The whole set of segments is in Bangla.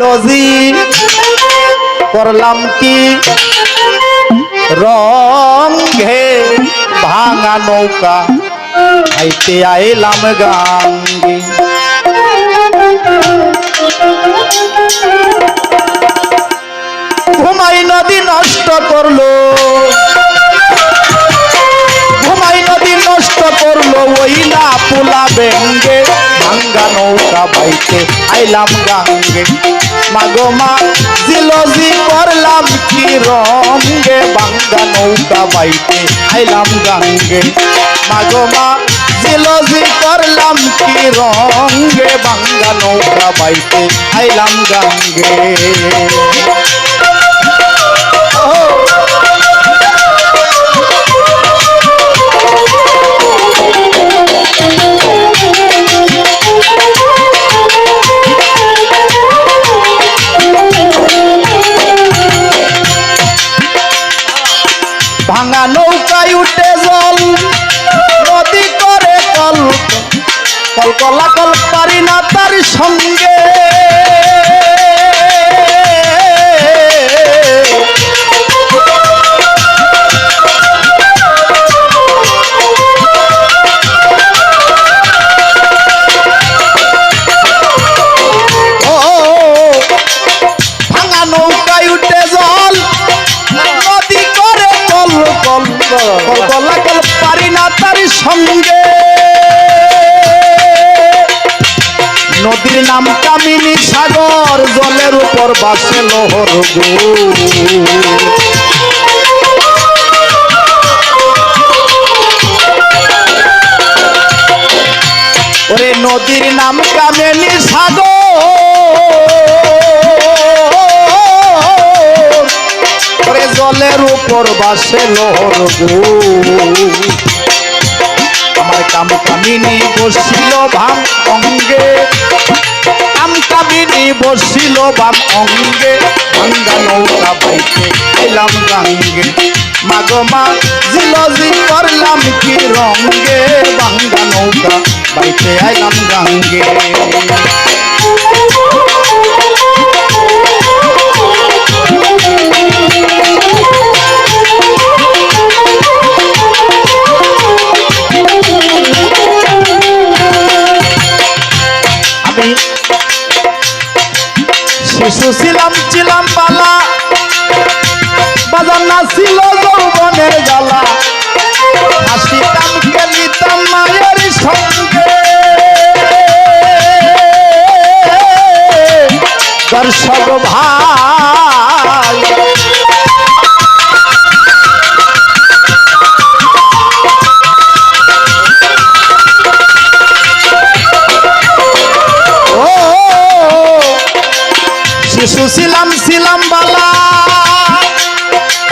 লজি। করলাম কি? রং ঘে ভাঙা নৌকা, আইতে আইলাম গাঙ্গে। ঘুমাই নদী নষ্ট করল। ঘুমাই নদী নষ্ট করল, ওই না পোলা বেঙ্গে। ভাঙ্গা নৌকা বাইতে আইলাম গাঙ্গে। মাগো মা, জিলজি করলাম কি রঙ্গে ভাঙ্গা নৌকা বাইতে আইলাম গাঙ্গে। মাগো মা, জিলজি করলাম কি রঙ্গে ভাঙ্গা নৌকা বাইতে আইলাম গাঙ্গে। ভাঙা নৌকায় উঠে জল। নদী করে কল। কল কলা কল পারি না তার সঙ্গে। পারি না তার সঙ্গে? নদীর নাম কামিনী সাগর, জলের উপর বাসে লোহর ওরে নদীর নাম কামিনী সাগর জলের উপর বাসে আমার কাম কামিনী বসিল ভাম অঙ্গে। কাম কামিনী বসিল ভাম অঙ্গে। ভাঙ্গা নৌকা বাইতে এলাম গাঙ্গে মাগো মা, জিলজি করলাম কি রঙ্গে ভাঙ্গা নৌকা বাইতে আইলাম গাঙ্গে দর্শক ভাই ও, শিশু ছিলাম ছিলাম বালা।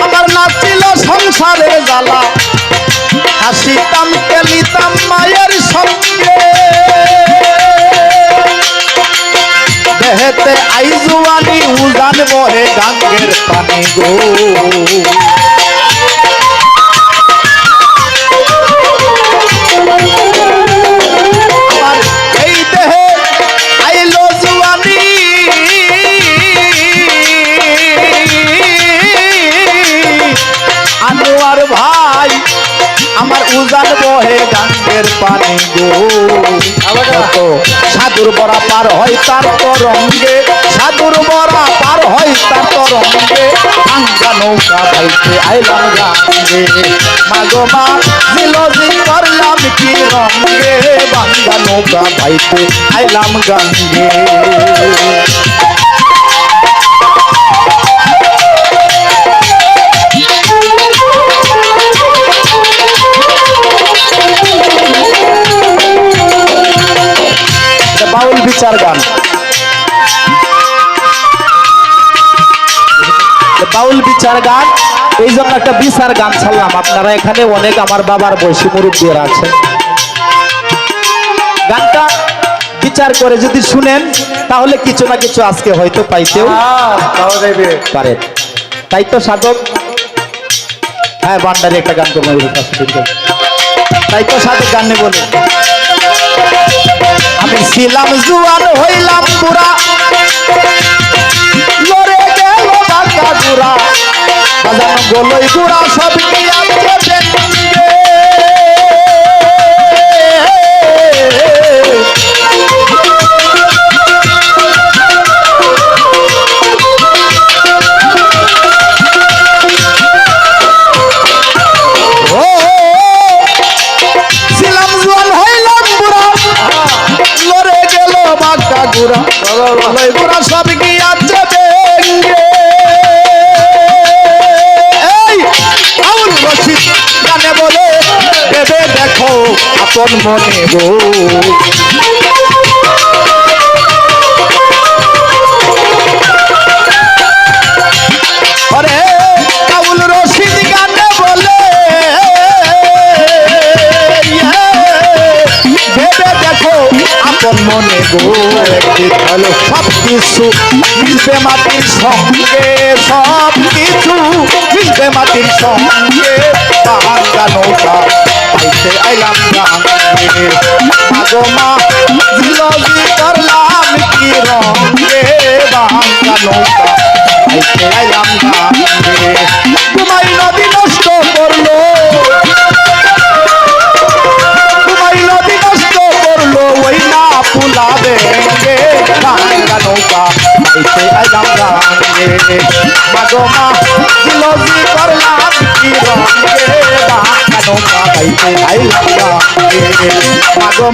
আমার নাচিল সংসারে জ্বালা। হাসিতাম, খেলিতাম মায়ের সঙ্গে। দেহেতে আইজুয়ানি উজান বহে গাঙ্গের পানি গো সাধুর বড়া পার হয় তার তরঙ্গে। সাধুর বড়া পার হয় তার তরঙ্গে। ভাঙ্গা নৌকা ভাইতে আইলাম গাঙ্গে। মাগো মা জিলজি করলাম কি রঙ্গে? ভাঙ্গা নৌকা ভাইতে আইলাম গাঙ্গে। বাউল বিচার গান। বাউল বিচার গান এই জন্য একটা বিচার গান ছাড়লাম। আপনারা এখানে অনেক আমার বাবার বয়সী মুরব্বীরা আছেন গানটা বিচার করে যদি শুনেন তাহলে কিছু না কিছু আজকে হয়তো পাইতেও পারেন তাই তো সাধক? হ্যাঁ বান্ডারি একটা গান করব তাই তো সাধক গান আমি ছিলাম জুয়ান হইলাম পুরা গেল বাজানো গোলই গুড়া সবকে গুড়া সব ভেঙ্গে এই আউল রশিদ গানে বলে ভেবে দেখো আপন মনে গো গো হলো সব কিছু মিলবে মাটির সঙ্গে সব কিছু মিলবে মাটির সঙ্গে বাঙ্গা নৌকা পাইতে আইলাম গাঙ্গে মাগো মা জিলজি করলাম কি রঙ্গে বাঙ্গা নৌকা পাইতে আইলাম গাঙ্গে তোমার নদী নষ্ট করল মাগো মা জিলজি করলাম কি ভাঙ্গা নৌকা পাইতে আইলাম মাগো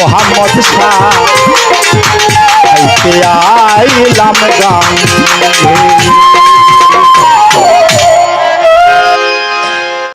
মোহাম্মদ শাহ আইলাম গাঙ্গে